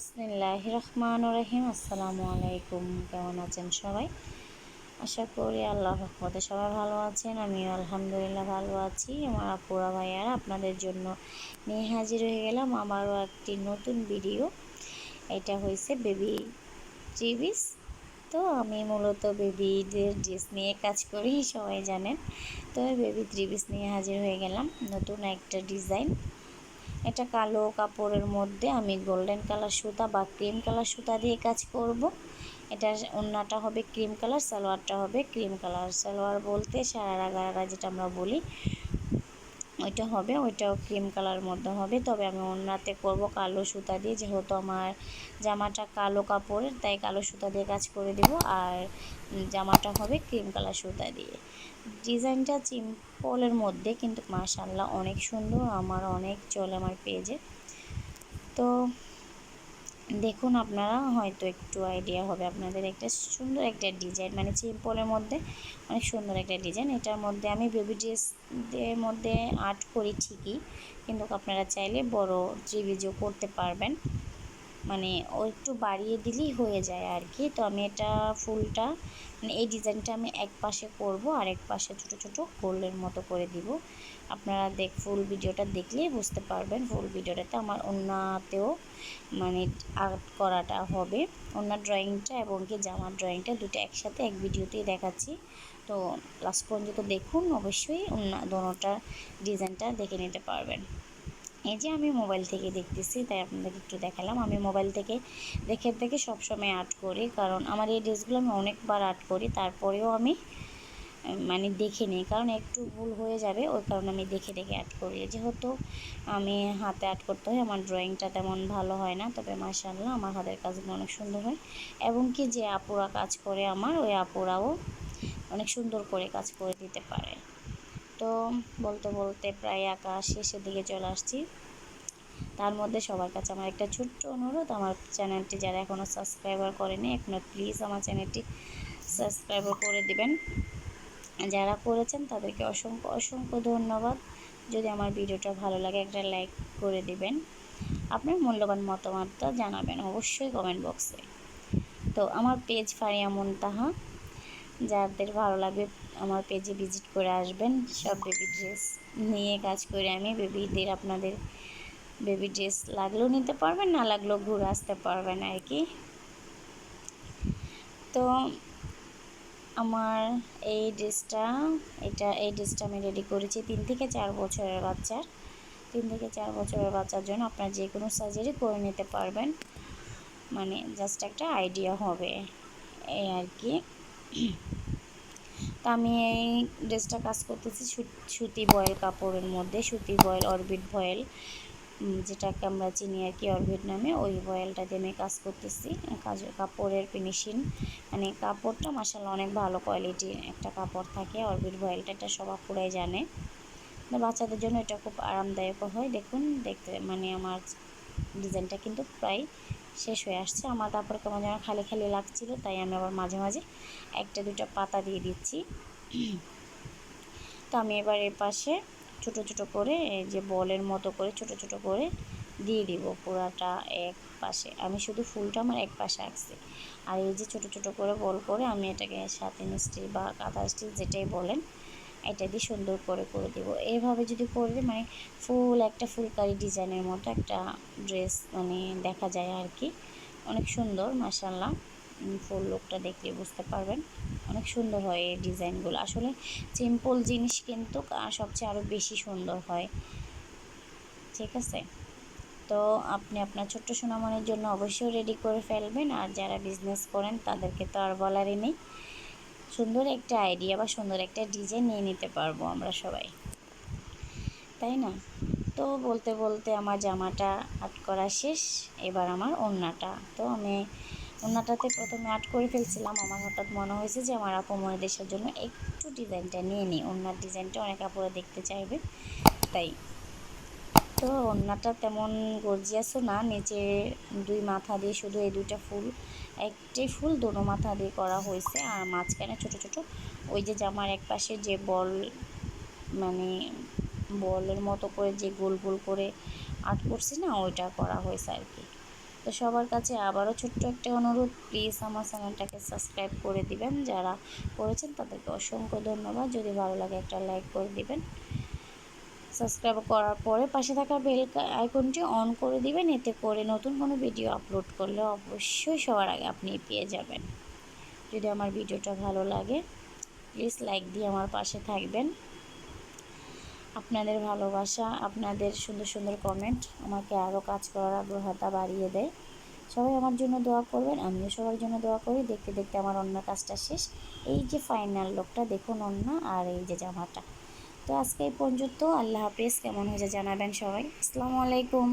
বিসমিল্লাহ রহমান রহিম। আসসালামু আলাইকুম। কেমন আছেন সবাই? আশা করি আল্লাহ রহমতে সবাই ভালো আছেন। আমিও আলহামদুলিল্লাহ ভালো আছি। আমার আপুরা ভাইয়ারা আপনাদের জন্য নিয়ে হাজির হয়ে গেলাম আমারও একটি নতুন ভিডিও। এটা হয়েছে বেবি ট্রিবিস। তো আমি মূলত বেবিদের ড্রেস নিয়ে কাজ করি, সবাই জানেন। তো বেবি ত্রিবিস নিয়ে হাজির হয়ে গেলাম। নতুন একটা ডিজাইন। এটা কালো কাপড়ের মধ্যে আমি গোল্ডেন কালার সুতা বা ক্রিম কালার সুতা দিয়ে কাজ করব। এটা ওন্নাটা হবে ক্রিম কালার সালোয়ারটা হবে ক্রিম কালার সালোয়ার বলতে সারারা গারারা যেটা আমরা বলি ওইটা হবে, ওইটাও ক্রিম কালার মধ্যে হবে। তবে আমি ওড়নাতে করব কালো সুতা দিয়ে, যেহেতু আমার জামাটা কালো কাপড়ের, তাই কালো সুতা দিয়ে কাজ করে দেব। আর জামাটা হবে ক্রিম কালার সুতা দিয়ে। ডিজাইনটা সিম্পলের মধ্যে, কিন্তু মাশাল্লাহ অনেক সুন্দর, আমার অনেক চলে আমার পেজে তো দেখুন আপনারা, হয়তো একটু আইডিয়া হবে। আপনাদের একটা সুন্দর একটা ডিজাইন মানে সিম্পলের মধ্যে, অনেক সুন্দর একটা ডিজাইন এটার মধ্যে আমি বেবি ড্রেসদের মধ্যে আর্ট করি ঠিকই, কিন্তু আপনারা চাইলে বড় ত্রিভিজও করতে পারবেন। মানে ও একটু বাড়িয়ে দিলেই হয়ে যায় আর কি তো আমি এটা ফুলটা মানে এই ডিজাইনটা আমি এক পাশে করব আর এক পাশে ছোটো ছোটো গোল্ডের মতো করে দিব। আপনারা দেখ, ফুল ভিডিওটা দেখলেই বুঝতে পারবেন ফুল ভিডিওটাতে আমার অন্যতেও মানে আর্ট করাটা হবে। অন্য ড্রয়িংটা এবং কি জামার ড্রয়িংটা দুটো একসাথে এক ভিডিওতেই দেখাচ্ছি। তো লাস্ট পর্যন্ত দেখুন, অবশ্যই অন্য দোনোটার ডিজাইনটা দেখে নিতে পারবেন। এই যে আমি মোবাইল থেকে দেখতেছি, তাই আপনাদের একটু দেখালাম। আমি মোবাইল থেকে দেখে দেখে সবসময় আর্ট করি, কারণ আমার এই ড্রেসগুলো আমি অনেকবার আর্ট করি, তারপরেও আমি মানে দেখে নিই। কারণ একটু ভুল হয়ে যাবে, ওই কারণে আমি দেখে দেখে অ্যাড করি। যেহেতু আমি হাতে আর্ট করতে হয়, আমার ড্রয়িংটা তেমন ভালো হয় না, তবে মাসাল্লাহ আমার হাতের কাজগুলো অনেক সুন্দর হয়। এবং কি যে আপুরা কাজ করে আমার, ওই আপুরাও অনেক সুন্দর করে কাজ করে দিতে পারে। তো বলতে বলতে প্রায় আঁকা শেষের দিকে চলে আসছি। তার মধ্যে সবার কাছে আমার একটা ছোট্ট অনুরোধ, আমার চ্যানেলটি যারা এখনও সাবস্ক্রাইবার করেনি এখনও প্লিজ আমার চ্যানেলটি সাবস্ক্রাইবার করে দিবেন। যারা করেছেন তাদেরকে অসংখ্য অসংখ্য ধন্যবাদ। যদি আমার ভিডিওটা ভালো লাগে, একটা লাইক করে দিবেন। আপনার মূল্যবান মতামতটা জানাবেন অবশ্যই কমেন্ট বক্সে তো আমার পেজ ফারিয়া মুনতাহা। যাদের ভালো লাগবে আমার পেজে ভিজিট করে আসবেন। সব বেবি ড্রেস নিয়ে কাজ করে আমি বেবিদের আপনাদের বেবি ড্রেস লাগলেও নিতে পারবেন, না লাগলেও ঘুরে আসতে পারবেন আর কি। তো আমার এই ড্রেসটা এটা এই ড্রেসটা আমি রেডি করেছি তিন থেকে চার বছরের বাচ্চার। তিন থেকে চার বছরের বাচ্চার জন্য আপনারা যে কোনো সার্জারি করে নিতে পারবেন। মানে জাস্ট একটা আইডিয়া হবে। এই আর কি। তো আমি এই ড্রেসটা কাজ করতেছি সুতি বয়েল কাপড়ের মধ্যে, সুতি বয়েল, অরবিট বয়েল যেটাকে আমরা চিনি আর কি অরবিট নামে, ওই বয়েলটা দিয়ে আমি কাজ করতেছি। কাজ, কাপড়ের ফিনিশিং মানে কাপড়টা মাসাল্লাহ অনেক ভালো কোয়ালিটির একটা কাপড় থাকে, অরবিট বয়েলটা, এটা সব আপুরাই জানে। বাচ্চাদের জন্য এটা খুব আরামদায়ক হয়, দেখুন, দেখতে মানে আমার ডিজাইনটা কিন্তু প্রায় শেষ হয়ে আসছে। আমার তারপরে কেমন যেন খালি খালি লাগছিল, তাই আমি আবার মাঝে মাঝে একটা দুটা পাতা দিয়ে দিচ্ছি। তো আমি এবার এর পাশে ছোট ছোট করে যে বলের মতো করে ছোট ছোট করে দিয়ে দিব পুরাটা এক পাশে। আমি শুধু ফুলটা আমার এক পাশে আঁকছি। আর এই যে ছোট ছোট করে বল করে আমি এটাকে সাথে স্টিচ বা কাঁথা স্টিচ যেটাই বলেন এটা দিয়ে সুন্দর করে করে দেব। এইভাবে যদি করে মানে ফুল, একটা ফুলকারি ডিজাইনের মতো একটা ড্রেস মানে দেখা যায় আর কি। অনেক সুন্দর মাসাল্লাহ ফুল লুকটা দেখলে বুঝতে পারবেন অনেক সুন্দর হয় এই ডিজাইনগুলো। আসলে সিম্পল জিনিস কিন্তু সবচেয়ে আরও বেশি সুন্দর হয়। ঠিক আছে? তো আপনি আপনার ছোট্ট সোনামনের জন্য অবশ্যই রেডি করে ফেলবেন। আর যারা বিজনেস করেন তাদেরকে তো আর বলারই নেই। সুন্দর একটা আইডিয়া বা সুন্দর একটা ডিজাইন নিয়ে নিতে পারব আমরা সবাই। তাই না? তো বলতে বলতে আমার জামাটা আট করা শেষ, এবার আমার ওড়নাটা। তো আমি ওড়নাটাতে প্রথমে আট করে ফেলছিলাম। আমার হঠাৎ মনে হয়েছে যে আমার আপু দেশের জন্য একটু ডিজাইনটা নিয়ে নিই। ওড়নার ডিজাইনটা অনেক আপুরা দেখতে চাইবে, তাই। তো ওড়নাটা তেমন গর্জিয়াসও না নিচে দুই মাথা দিয়ে শুধু এই দুইটা ফুল একটি ফুল দুটো মাথা দিয়ে করা হয়েছে। আর মাঝখানে ছোট ছোট ওই যে জামার এক পাশে যে বল মানে বলের মতো করে যে গোল গোল করে আর্ট করছি না, ওইটা করা হয়েছে আর কি। তো সবার কাছে আবারও ছোট্ট একটা অনুরোধ প্লিজ আমার চ্যানেলটাকে সাবস্ক্রাইব করে দিবেন। যারা করেছেন তাদেরকে অসংখ্য ধন্যবাদ। যদি ভালো লাগে একটা লাইক করে দিবেন। সাবস্ক্রাইব করার পরে পাশে থাকা বেল আইকনটি অন করে দিবেন। এতে করে নতুন কোনো ভিডিও আপলোড করলে অবশ্যই সবার আগে আপনি পেয়ে যাবেন। যদি আমার ভিডিওটা ভালো লাগে প্লিজ লাইক দিয়ে আমার পাশে থাকবেন। আপনাদের ভালোবাসা, আপনাদের সুন্দর সুন্দর কমেন্ট আমাকে আরও কাজ করার আগ্রহতা বাড়িয়ে দেয়। সবাই আমার জন্য দোয়া করবেন, আমিও সবার জন্য দোয়া করি। দেখতে দেখতে আমার অন্য কাজটা শেষ। এই যে ফাইনাল লোকটা দেখুন অন্য আর এই যে জামাটা। তো আজকে এই পর্যন্ত। আল্লাহ হাফিজ কেমন হয়েছে জানাবেন সবাই। আসসালামু আলাইকুম।